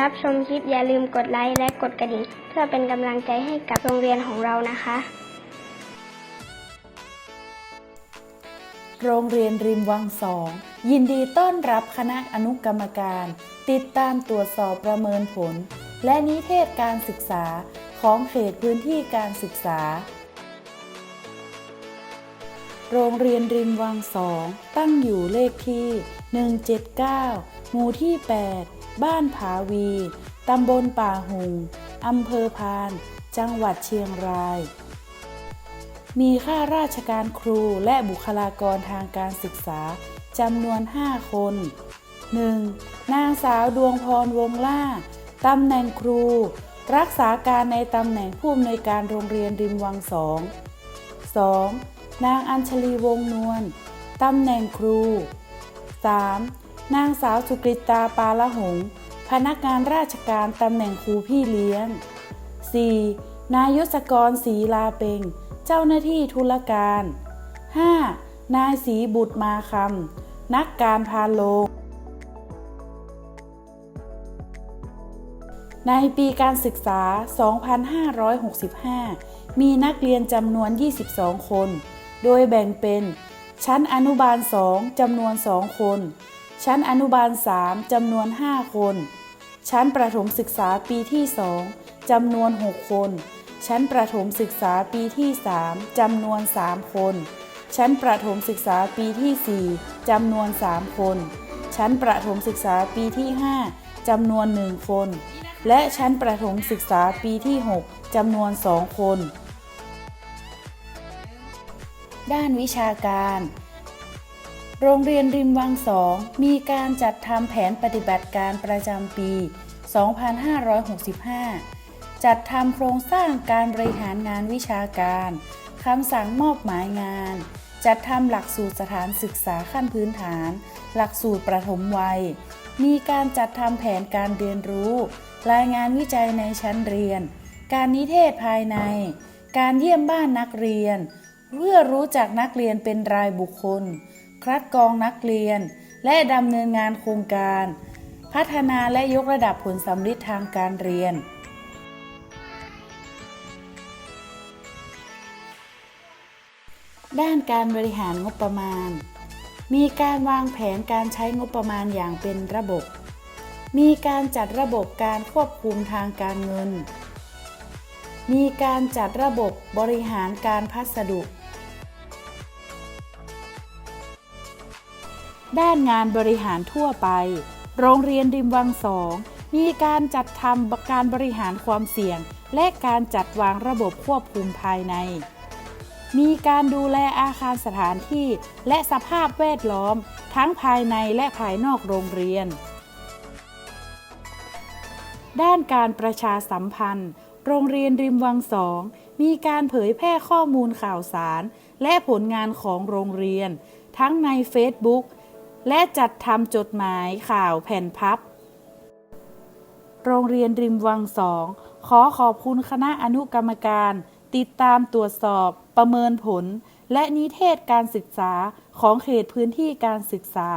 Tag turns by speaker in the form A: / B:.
A: รับชมคลิปอย่าลืมกดไลค์และกดกระดิ่ง เพื่อเป็นกำลังใจให้กับโรงเรียนของเรานะคะ
B: โรงเรียนริมวังสอง ยินดีต้อนรับคณะอนุกรรมการ ติดตามตรวจสอบประเมินผล และนิเทศการศึกษาของเขตพื้นที่การศึกษา โรงเรียนริมวังสอง ตั้งอยู่เลขที่ 179 หมู่ที่ 8 บ้านผาวี ตำบลป่าหุงอำเภอพาน จังหวัดเชียงราย มีข้าราชการครูและบุคลากรทางการศึกษาจำนวน 5 คน 1. นางสาวดวงพรวงล่า ตำแหน่งครู รักษาการในตำแหน่งผู้อำนวยการโรงเรียนริมวังสอง 2. นางอัญชลีวงนวล ตำแหน่งครู 3. นางสาวสุกริตาปาละหง พนักงานราชการตำแหน่งครูพี่เลี้ยง 4. นายยศกรศรีลาเปง เจ้าหน้าที่ธุรการ 5. นายศรีบุตรมาคำ นักการพาโลง ในปีการศึกษา 2565 มีนักเรียนจำนวน 22 คน โดยแบ่งเป็น ชั้นอนุบาล 2จำนวน 2 คน ชั้นอนุบาล 3จำนวน 5 คน ชั้นประถมศึกษาปีที่ 2จำนวน 6 คน ชั้นประถมศึกษาปีที่ 3จำนวน 3 คน ชั้นประถมศึกษาปีที่ 4จำนวน 3 คน ชั้นประถมศึกษาปีที่ 5จำนวน 1 คน และชั้นประถมศึกษาปีที่ 6จำนวน 2 คน ด้านวิชาการ โรงเรียนริมวังสองมีการจัดทำแผนปฏิบัติการประจำปี 2565 จัดทำโครงสร้างการบริหารงานวิชาการคำสั่งมอบหมายงาน จัดทำหลักสูตรสถานศึกษาขั้นพื้นฐาน หลักสูตรประถมวัย มีการจัดทำแผนการเรียนรู้ รายงานวิจัยในชั้นเรียน การนิเทศภายใน การเยี่ยมบ้านนักเรียน เพื่อรู้จักนักเรียนเป็นรายบุคคล คัดกรองนักเรียน และดำเนินงานโครงการ พัฒนาและยกระดับผลสำลิดทางการเรียน ด้านการบริหารงบประมาณ มีการวางแผนการใช้งบประมาณอย่างเป็นระบบ มีการจัดระบบการควบคุมทางการเงิน มีการจัดระบบบริหารการพัสดุ ด้านงานบริหารทั่วไป โรงเรียนริมวังสองมีการจัดทำการบริหารความเสี่ยง และการจัดวางระบบควบคุมภายใน มีการดูแลอาคารสถานที่ และสภาพแวดล้อม ทั้งภายในและภายนอกโรงเรียน ด้านการประชาสัมพันธ์ โรงเรียนริมวังสองมีการเผยแพร่ข้อมูลข่าวสาร และผลงานของโรงเรียน ทั้งใน Facebook และจัดทำจดหมายข่าวแผ่นพับ โรงเรียนริมวังสองขอขอบคุณคณะอนุกรรมการ ติดตามตรวจสอบ ประเมินผล และนิเทศการศึกษาของเขตพื้นที่การศึกษา